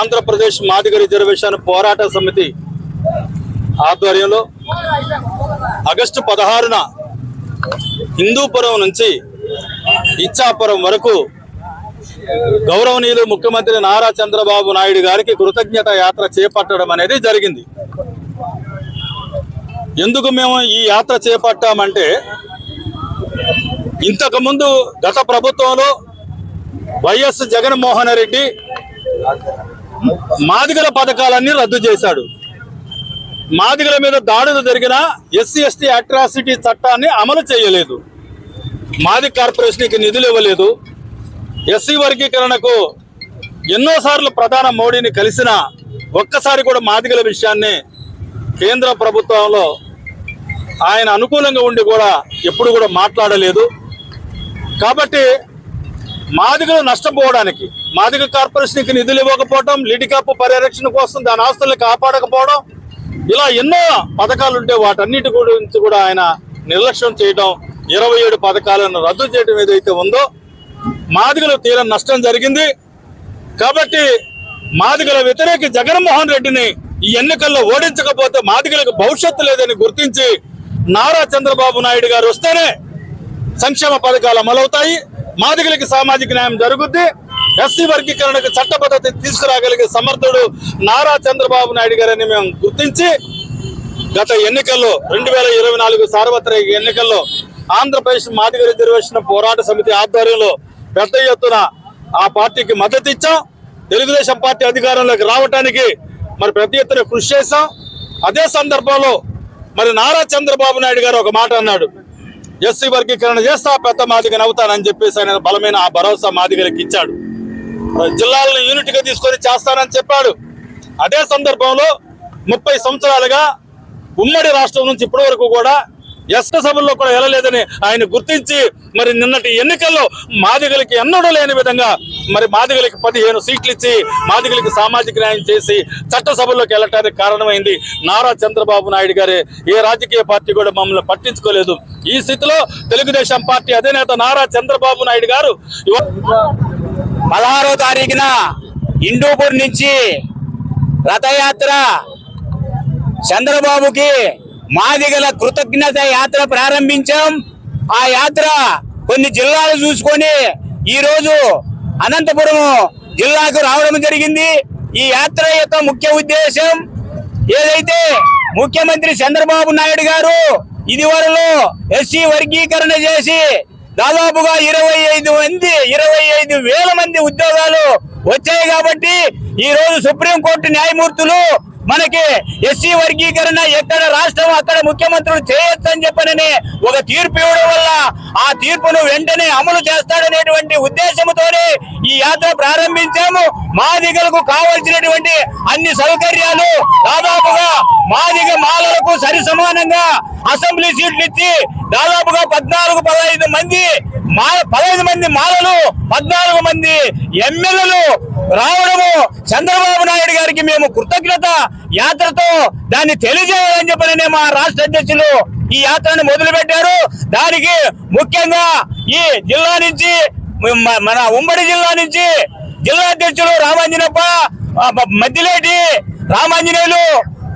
Andhra Pradesh Madiga reservation పోరాట సమితి ఆధ్వర్యంలో ఆగస్టు పదహారున హిందూపురం నుంచి ఇచ్చాపురం వరకు గౌరవనీయులు ముఖ్యమంత్రి నారా చంద్రబాబు నాయుడు గారికి కృతజ్ఞత యాత్ర చేపట్టడం అనేది జరిగింది. ఎందుకు మేము ఈ యాత్ర చేపట్టామంటే ఇంతకుముందు గత ప్రభుత్వంలో వైఎస్ జగన్మోహన్ రెడ్డి మాదిగల పథకాలన్నీ రద్దు చేశాడు. మాదిగల మీద దాడులు జరిగిన ఎస్సీ ఎస్టీ అట్రాసిటీ చట్టాన్ని అమలు చేయలేదు. మాది కార్పొరేషన్కి నిధులు ఇవ్వలేదు. ఎస్సీ వర్గీకరణకు ఎన్నోసార్లు ప్రధాన మోడీని కలిసిన ఒక్కసారి కూడా మాదిగల విషయాన్ని కేంద్ర ప్రభుత్వంలో ఆయన అనుకూలంగా ఉండి కూడా ఎప్పుడు కూడా మాట్లాడలేదు. కాబట్టి మాదిగలు నష్టపోవడానికి మాదిగ కార్పొరేషన్కి నిధులు ఇవ్వకపోవడం లిడికాపు పరిరక్షణ కోసం దాని ఆస్తుల్ని కాపాడకపోవడం ఇలా ఎన్నో పథకాలు ఉంటే వాటన్నిటి గురించి కూడా ఆయన నిర్లక్ష్యం చేయడం ఇరవై ఏడు పథకాలను రద్దు చేయడం ఏదైతే ఉందో మాదిగలు తీరం నష్టం జరిగింది. కాబట్టి మాదిగల వ్యతిరేకి జగన్మోహన్ రెడ్డిని ఈ ఎన్నికల్లో ఓడించకపోతే మాదిగలకు భవిష్యత్తు లేదని గుర్తించి నారా చంద్రబాబు నాయుడు గారు వస్తేనే సంక్షేమ పథకాలు అమలవుతాయి. మాదిగలకి సామాజిక న్యాయం జరుగుద్ది. ఎస్సీ వర్గీకరణకు చట్టబద్ధత తీసుకురాగలిగే సమర్థుడు నారా చంద్రబాబు నాయుడు గారని మేము గుర్తించి గత ఎన్నికల్లో రెండు వేల ఇరవై నాలుగు సార్వత్రిక ఎన్నికల్లో ఆంధ్రప్రదేశ్ మాదిగ రిజర్వేషన్ పోరాట సమితి ఆధ్వర్యంలో పెద్ద ఎత్తున ఆ పార్టీకి మద్దతు ఇచ్చాం. తెలుగుదేశం పార్టీ అధికారంలోకి రావటానికి మరి పెద్ద ఎత్తున కృషి చేశాం. అదే సందర్భంలో మరి నారా చంద్రబాబు నాయుడు గారు ఒక మాట అన్నాడు. ఎస్సీ వర్గీకరణ చేస్తా పెద్ద మాదిగని అవుతానని చెప్పేసి ఆయన బలమైన ఆ భరోసా మాదిగరికి ఇచ్చాడు. జిల్లాలను యూనిట్గా తీసుకొని చేస్తానని చెప్పాడు. అదే సందర్భంలో ముప్పై సంవత్సరాలుగా ఉమ్మడి రాష్ట్రం నుంచి ఇప్పటి వరకు కూడా ఎస్ట సభల్లో కూడా వెళ్ళలేదని ఆయన గుర్తించి మరి నిన్నటి ఎన్నికల్లో మాదిగలకి ఎన్నడూ లేని విధంగా మరి మాదిగలకి పదిహేను సీట్లు ఇచ్చి మాదిగలకి సామాజిక న్యాయం చేసి చట్టసభల్లోకి వెళ్ళటానికి కారణమైంది నారా చంద్రబాబు నాయుడు గారే. ఏ రాజకీయ పార్టీ కూడా మమ్మల్ని పట్టించుకోలేదు. ఈ స్థితిలో తెలుగుదేశం పార్టీ అధినేత నారా చంద్రబాబు నాయుడు గారు పదహారో తారీఖున ఇండూపూర్ నుంచి రథయాత్ర చంద్రబాబుకి మాది గల కృతజ్ఞత యాత్ర ప్రారంభించాం. ఆ యాత్ర కొన్ని జిల్లాలు చూసుకొని ఈ రోజు అనంతపురం జిల్లాకు రావడం జరిగింది. ఈ యాత్ర యొక్క ముఖ్య ఉద్దేశం ఏదైతే ముఖ్యమంత్రి చంద్రబాబు నాయుడు గారు ఇదివరలో ఎస్సీ వర్గీకరణ చేసి దాదాపుగా ఇరవై ఐదు మంది ఇరవై ఐదు వేల మంది ఉద్యోగాలు వచ్చాయి కాబట్టి ఈ రోజు సుప్రీంకోర్టు న్యాయమూర్తులు మనకి ఎస్సీ వర్గీకరణ ఎక్కడ రాష్ట్రం అక్కడ ముఖ్యమంత్రులు చేయొచ్చని చెప్పనని ఒక తీర్పు ఇవ్వడం వల్ల ఆ తీర్పును వెంటనే అమలు చేస్తాడనేటువంటి ఉద్దేశంతోనే ఈ యాత్ర ప్రారంభించాము. మాదిగలకు కావలసినటువంటి అన్ని సౌకర్యాలు దాదాపుగా మాదిగ మాలలకు సరి సమానంగా అసెంబ్లీ సీట్లు ఇచ్చి దాదాపుగా పద్నాలుగు పదహైదు మంది మా పదహైదు మంది మాలలు పద్నాలుగు మంది ఎమ్మెల్యేలు రావడము చంద్రబాబు నాయుడు గారికి మేము కృతజ్ఞత యాత్రతో దాన్ని తెలియజేయాలని చెప్పని మా రాష్ట్ర అధ్యక్షులు ఈ యాత్రను మొదలుపెట్టారు. దానికి ముఖ్యంగా ఈ జిల్లా నుంచి మన ఉమ్మడి జిల్లా నుంచి జిల్లా అధ్యక్షులు రామాంజనప్ప మద్దిలేటి రామాంజనేయులు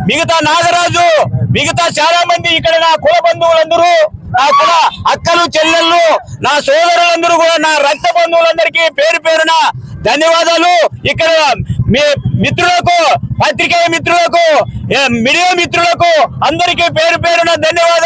మిగతా నాగరాజు మిగతా చాలా మంది ఇక్కడ నా కుల బంధువులందరూ నా కుల అక్కలు చెల్లెళ్ళు నా సోదరులందరూ కూడా నా రక్త బంధువులందరికీ పేరు పేరున ధన్యవాదాలు. ఇక్కడ మీ మిత్రులకు పత్రికేయ మిత్రులకు మీడియా మిత్రులకు అందరికీ పేరు పేరున ధన్యవాదాలు.